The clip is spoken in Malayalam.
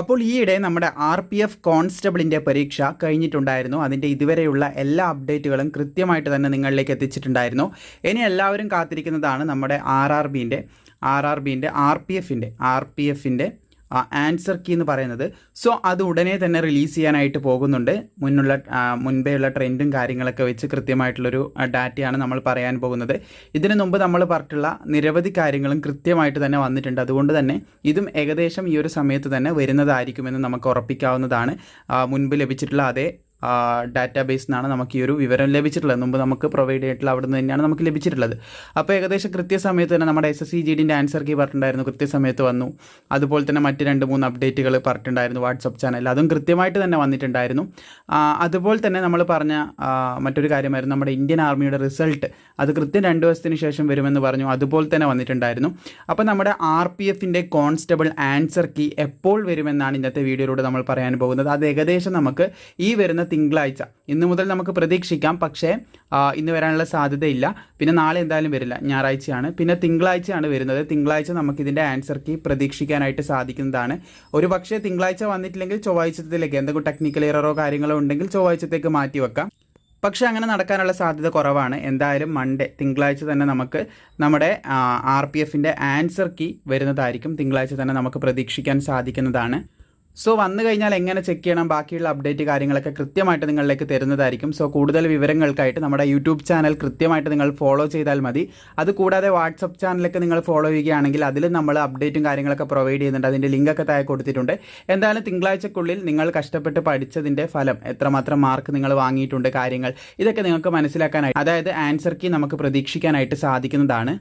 അപ്പോൾ ഈയിടെ നമ്മുടെ ആർ പി എഫ് കോൺസ്റ്റബിളിന്റെ പരീക്ഷ കഴിഞ്ഞിട്ടുണ്ടായിരുന്നു. അതിന്റെ ഇതുവരെയുള്ള എല്ലാ അപ്ഡേറ്റുകളും കൃത്യമായിട്ട് തന്നെ നിങ്ങളിലേക്ക് എത്തിച്ചിട്ടുണ്ടായിരുന്നു. ഇനി എല്ലാവരും കാത്തിരിക്കുന്നതാണ് നമ്മുടെ ആർ ആർ ബിന്റെ ആർ ആർ ബിന്റെ ആർ പി എഫിന്റെ ആർ പി എഫിന്റെ ആൻസർ കീ എന്ന് പറയുന്നത്. സോ അത് ഉടനെ തന്നെ റിലീസ് ചെയ്യാനായിട്ട് പോകുന്നുണ്ട്. മുന്നുള്ള മുൻപേയുള്ള ട്രെൻഡും കാര്യങ്ങളൊക്കെ വെച്ച് കൃത്യമായിട്ടുള്ളൊരു ഡാറ്റയാണ് നമ്മൾ പറയാൻ പോകുന്നത്. ഇതിനു മുമ്പ് നമ്മൾ പറഞ്ഞിട്ടുള്ള നിരവധി കാര്യങ്ങളും കൃത്യമായിട്ട് തന്നെ വന്നിട്ടുണ്ട്. അതുകൊണ്ട് തന്നെ ഇതും ഏകദേശം ഈ ഒരു സമയത്ത് തന്നെ വരുന്നതായിരിക്കുമെന്ന് നമുക്ക് ഉറപ്പിക്കാവുന്നതാണ്. മുൻപ് ലഭിച്ചിട്ടുള്ള അതേ ഡാറ്റാബേസിൽ നിന്നാണ് നമുക്ക് ഈ ഒരു വിവരം ലഭിച്ചിട്ടുള്ളത്. മുമ്പ് നമുക്ക് പ്രൊവൈഡ് ചെയ്തിട്ടുള്ള അവിടെ നിന്ന് തന്നെയാണ് നമുക്ക് ലഭിച്ചിട്ടുള്ളത്. അപ്പോൾ ഏകദേശം കൃത്യസമയത്ത് തന്നെ നമ്മുടെ എസ് എസ് സി ജി ഡിന്റെ ആൻസർ കീ പറഞ്ഞിട്ടുണ്ടായിരുന്നു. കൃത്യസമയത്ത് വന്നു. അതുപോലെ തന്നെ മറ്റ് രണ്ട് മൂന്ന് അപ്ഡേറ്റുകൾ പറഞ്ഞിട്ടുണ്ടായിരുന്നു വാട്സപ്പ് ചാനൽ അതും കൃത്യമായിട്ട് തന്നെ വന്നിട്ടുണ്ടായിരുന്നു. അതുപോലെ തന്നെ നമ്മൾ പറഞ്ഞ മറ്റൊരു കാര്യമായിരുന്നു. നമ്മുടെ ഇന്ത്യൻ ആർമിയുടെ റിസൾട്ട് അത് കൃത്യം രണ്ട് ദിവസത്തിന് ശേഷം വരുമെന്ന് പറഞ്ഞു. അതുപോലെ തന്നെ വന്നിട്ടുണ്ടായിരുന്നു. അപ്പോൾ നമ്മുടെ ആർ പി എഫിന്റെ കോൺസ്റ്റബിൾ ആൻസർ കീ എപ്പോൾ വരുമെന്നാണ് ഇന്നത്തെ വീഡിയോയിലൂടെ നമ്മൾ പറയാൻ പോകുന്നത്. അത് ഏകദേശം നമുക്ക് ഈ വരുന്ന തിങ്കളാഴ്ച. ഇന്ന് മുതൽ നമുക്ക് പ്രതീക്ഷിക്കാം. പക്ഷേ ഇന്ന് വരാനുള്ള സാധ്യതയില്ല. പിന്നെ നാളെ എന്തായാലും വരില്ല. ഞായറാഴ്ചയാണ്. പിന്നെ തിങ്കളാഴ്ചയാണ് വരുന്നത്. തിങ്കളാഴ്ച നമുക്ക് ഇതിന്റെ ആൻസർ കീ പ്രതീക്ഷിക്കാനായിട്ട് സാധിക്കുന്നതാണ്. ഒരു പക്ഷേ തിങ്കളാഴ്ച വന്നിട്ടില്ലെങ്കിൽ ചൊവ്വാഴ്ചത്തിലേക്ക് എന്തെങ്കിലും ടെക്നിക്കൽ എററോ കാര്യങ്ങളോ ഉണ്ടെങ്കിൽ ചൊവ്വാഴ്ചത്തേക്ക് മാറ്റി വെക്കാം. പക്ഷേ അങ്ങനെ നടക്കാനുള്ള സാധ്യത കുറവാണ്. എന്തായാലും മൺഡേ തിങ്കളാഴ്ച തന്നെ നമുക്ക് നമ്മുടെ ആർ പി എഫിന്റെ ആൻസർ കീ വരുന്നതായിരിക്കും. തിങ്കളാഴ്ച തന്നെ നമുക്ക് പ്രതീക്ഷിക്കാൻ സാധിക്കുന്നതാണ്. സോ വന്നു കഴിഞ്ഞാൽ എങ്ങനെ ചെക്ക് ചെയ്യണം? ബാക്കിയുള്ള അപ്ഡേറ്റ് കാര്യങ്ങളൊക്കെ കൃത്യമായിട്ട് നിങ്ങളിലേക്ക് തരുന്നതായിരിക്കും. സോ കൂടുതൽ വിവരങ്ങൾക്കായിട്ട് നമ്മുടെ യൂട്യൂബ് ചാനൽ കൃത്യമായിട്ട് നിങ്ങൾ ഫോളോ ചെയ്താൽ മതി. അതുകൂടാതെ വാട്സപ്പ് ചാനലൊക്കെ നിങ്ങൾ ഫോളോ ചെയ്യുകയാണെങ്കിൽ അതിലും നമ്മൾ അപ്ഡേറ്റും കാര്യങ്ങളൊക്കെ പ്രൊവൈഡ് ചെയ്യുന്നുണ്ട്. അതിന്റെ ലിങ്കൊക്കെ താഴെ കൊടുത്തിട്ടുണ്ട്. എന്തായാലും തിങ്കളാഴ്ചക്കുള്ളിൽ നിങ്ങൾ കഷ്ടപ്പെട്ട് പഠിച്ചതിന്റെ ഫലം എത്രമാത്രം മാർക്ക് നിങ്ങൾ വാങ്ങിയിട്ടുണ്ട് കാര്യങ്ങൾ ഇതൊക്കെ നിങ്ങൾക്ക് മനസ്സിലാക്കാനായി അതായത് ആൻസർ കീ നമുക്ക് പ്രതീക്ഷിക്കാനായിട്ട് സാധിക്കുന്നതാണ്.